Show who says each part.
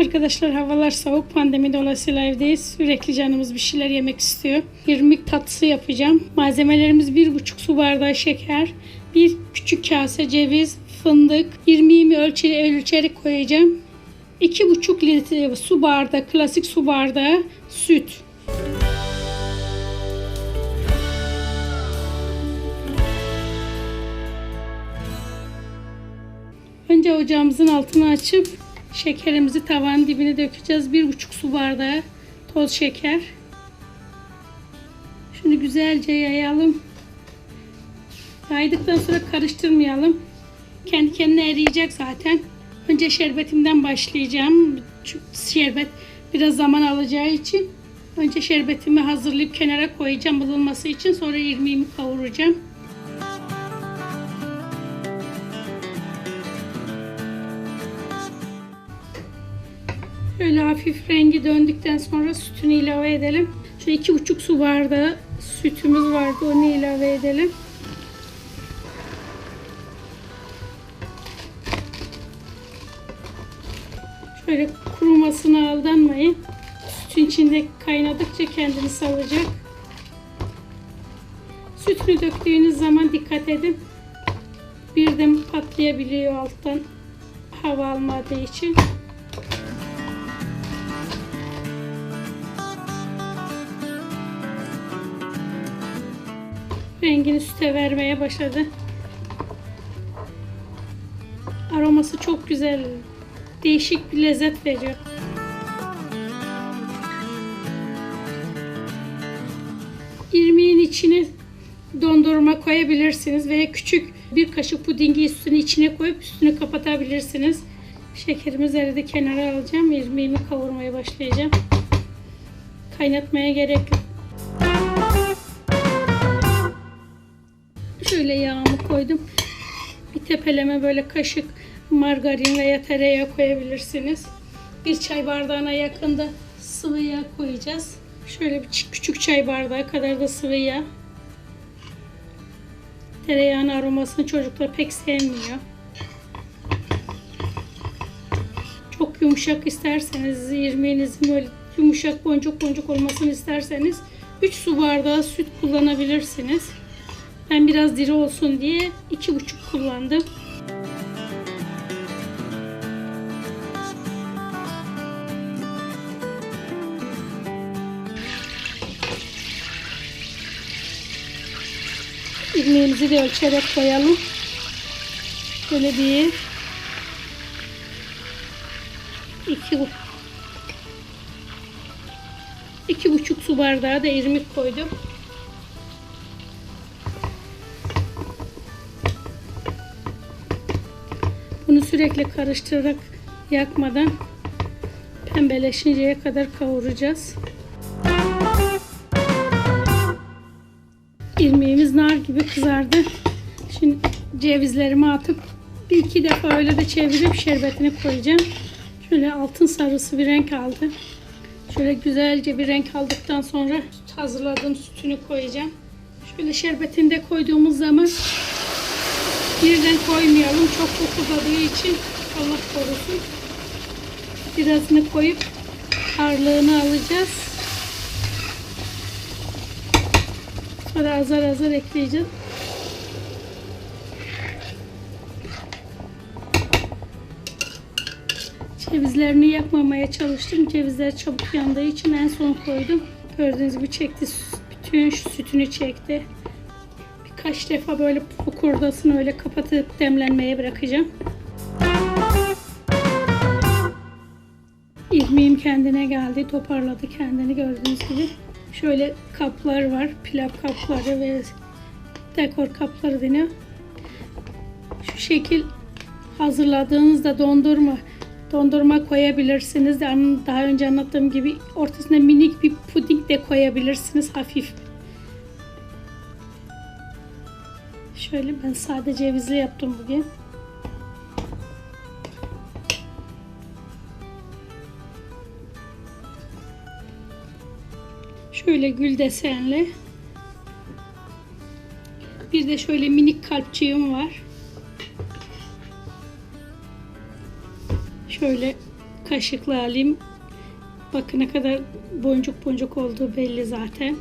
Speaker 1: Arkadaşlar havalar soğuk. Pandemi dolayısıyla evdeyiz. Sürekli canımız bir şeyler yemek istiyor. İrmik tatlısı yapacağım. Malzemelerimiz 1,5 su bardağı şeker, bir küçük kase ceviz, fındık, irmiğimi ölçeri, ölçerek koyacağım. 2,5 litre su bardağı, klasik su bardağı süt. Önce ocağımızın altını açıp şekerimizi tavanın dibine dökeceğiz. Bir buçuk su bardağı toz şeker. Şunu güzelce yayalım. Yaydıktan sonra karıştırmayalım. Kendi kendine eriyecek zaten. Önce şerbetimden başlayacağım. Şerbet biraz zaman alacağı için. Önce şerbetimi hazırlayıp kenara koyacağım bulunması için. Sonra irmiğimi kavuracağım. Şöyle hafif rengi döndükten sonra sütünü ilave edelim. Şu iki buçuk su bardağı sütümüz vardı onu ilave edelim. Şöyle kurumasına aldanmayın. Sütün içinde kaynadıkça kendini salacak. Sütünü döktüğünüz zaman dikkat edin. Birden patlayabiliyor alttan hava almadığı için. Rengini süte vermeye başladı. Aroması çok güzel. Değişik bir lezzet veriyor. İrmiğin içine dondurma koyabilirsiniz veya küçük bir kaşık pudingi üstüne içine koyup üstünü kapatabilirsiniz. Şekerimizi eridi kenara alacağım. İrmiğimi kavurmaya başlayacağım. Kaynatmaya gerek yok. Şöyle yağımı koydum. Bir tepeleme böyle kaşık margarin veya tereyağı koyabilirsiniz. Bir çay bardağına yakında sıvı yağ koyacağız. Şöyle bir küçük çay bardağı kadar da sıvı yağ. Tereyağının aromasını çocuklar pek sevmiyor. Çok yumuşak isterseniz, irmiğinizin böyle yumuşak boncuk boncuk olmasını isterseniz 3 su bardağı süt kullanabilirsiniz. Ben biraz diri olsun diye iki buçuk kullandım. İrmiğimizi de ölçerek koyalım. Böyle bir iki iki buçuk su bardağı da irmik koydum. Bunu sürekli karıştırarak yakmadan pembeleşinceye kadar kavuracağız. İrmiğimiz nar gibi kızardı. Şimdi cevizlerimi atıp bir iki defa öyle de çevirip şerbetini koyacağım. Şöyle altın sarısı bir renk aldı. Şöyle güzelce bir renk aldıktan sonra hazırladığım sütünü koyacağım. Şöyle şerbetini de koyduğumuz zaman Birden koymayalım. Çok çok uzadığı için Allah korusun. Birazını koyup harlığını alacağız. Sonra azar azar ekleyeceğiz. Cevizlerini yakmamaya çalıştım. Cevizler çabuk yandığı için en son koydum. Gördüğünüz gibi çekti. Bütün sütünü çekti. Birkaç defa böyle kurdasını öyle kapatıp demlenmeye bırakacağım. İrmiğim kendine geldi. Toparladı kendini gördüğünüz gibi. Şöyle kaplar var. Pilav kapları ve dekor kapları deniyor. Şu şekil hazırladığınızda dondurma dondurma koyabilirsiniz. Daha önce anlattığım gibi ortasına minik bir puding de koyabilirsiniz hafif. Şöyle ben sade cevizli yaptım bugün. Şöyle gül desenli. Bir de şöyle minik kalpçiğim var. Şöyle kaşıkla alayım. Bakın ne kadar boncuk boncuk olduğu belli zaten.